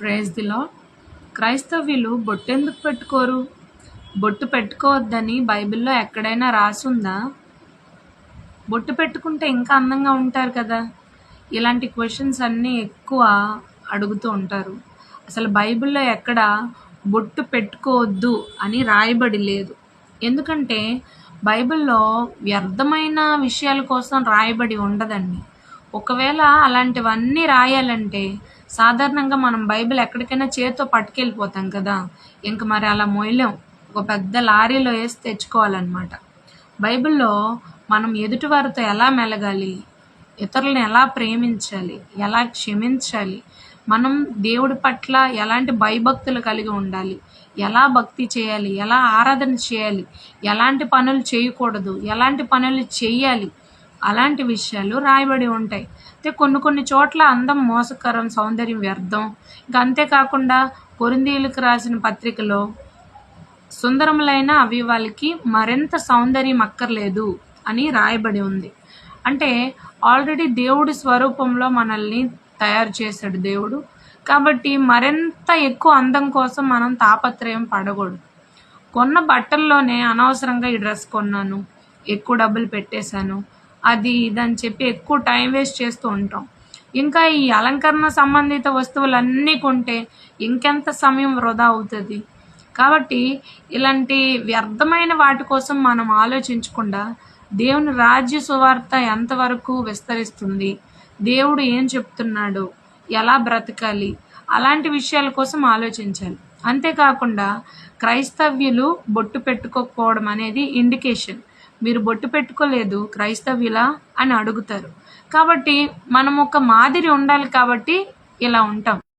Praise దిలా క్రైస్తవ్యులు బొట్టెందుకు పెట్టుకోరు? బొట్టు పెట్టుకోవద్దని బైబిల్లో ఎక్కడైనా రాసుందా? బొట్టు పెట్టుకుంటే ఇంకా అందంగా ఉంటారు కదా? ఇలాంటి క్వశ్చన్స్ అన్నీ ఎక్కువ అడుగుతూ ఉంటారు. అసలు బైబిల్లో ఎక్కడ బొట్టు పెట్టుకోవద్దు అని రాయబడి లేదు. ఎందుకంటే బైబిల్లో వ్యర్థమైన విషయాల కోసం రాయబడి ఉండదండి. ఒకవేళ అలాంటివన్నీ రాయాలంటే సాధారణంగా మనం బైబిల్ ఎక్కడికైనా చేతితో పట్టుకెళ్ళిపోతాం కదా. ఇంక మరి అలా మోయలేం ఒక పెద్ద లారీలో వేసి తెచ్చుకోవాలన్నమాట. బైబిల్లో మనం ఎదుటివారితో ఎలా మెలగాలి? ఇతరులను ఎలా ప్రేమించాలి? ఎలా క్షమించాలి? మనం దేవుడి పట్ల ఎలాంటి భయభక్తులు కలిగి ఉండాలి? ఎలా భక్తి చేయాలి? ఎలా ఆరాధన చేయాలి? ఎలాంటి పనులు చేయకూడదు? ఎలాంటి పనులు చేయాలి అలాంటి విషయాలు రాయబడి ఉంటాయి. అయితే కొన్ని కొన్ని చోట్ల అందం మోసకరం సౌందర్యం వ్యర్థం. ఇంకా అంతేకాకుండా కొరిందీలకు రాసిన పత్రికలో సుందరములైన అవి వాళ్ళకి మరింత సౌందర్యం అక్కర్లేదు అని రాయబడి ఉంది. అంటే ఆల్రెడీ దేవుడి స్వరూపంలో మనల్ని తయారు చేశాడు దేవుడు. కాబట్టి మరింత ఎక్కువ అందం కోసం మనం తాపత్రయం పడకూడదు. కొన్న బట్టల్లోనే అనవసరంగా ఈ డ్రెస్ కొన్నాను ఎక్కువ డబ్బులు పెట్టేశాను అది ఇదని చెప్పి ఎక్కువ టైం వేస్ట్ చేస్తూ ఉంటాం. ఇంకా ఈ అలంకరణ సంబంధిత వస్తువులన్నీ కొంటే ఇంకెంత సమయం వృధా అవుతుంది. కాబట్టి ఇలాంటి వ్యర్థమైన వాటి కోసం మనం ఆలోచించకుండా దేవుని రాజ్య సువార్త ఎంతవరకు విస్తరిస్తుంది దేవుడు ఏం చెప్తున్నాడు ఎలా బ్రతకాలి అలాంటి విషయాల కోసం ఆలోచించాలి. అంతేకాకుండా క్రైస్తవ్యులు బొట్టు పెట్టుకోకపోవడం అనేది ఇండికేషన్. మీరు బొట్టు పెట్టుకోలేదు క్రైస్తవ్యులా అని అడుగుతారు. కాబట్టి మనం ఒక మాదిరి ఉండాలి కాబట్టి ఇలా ఉంటాం.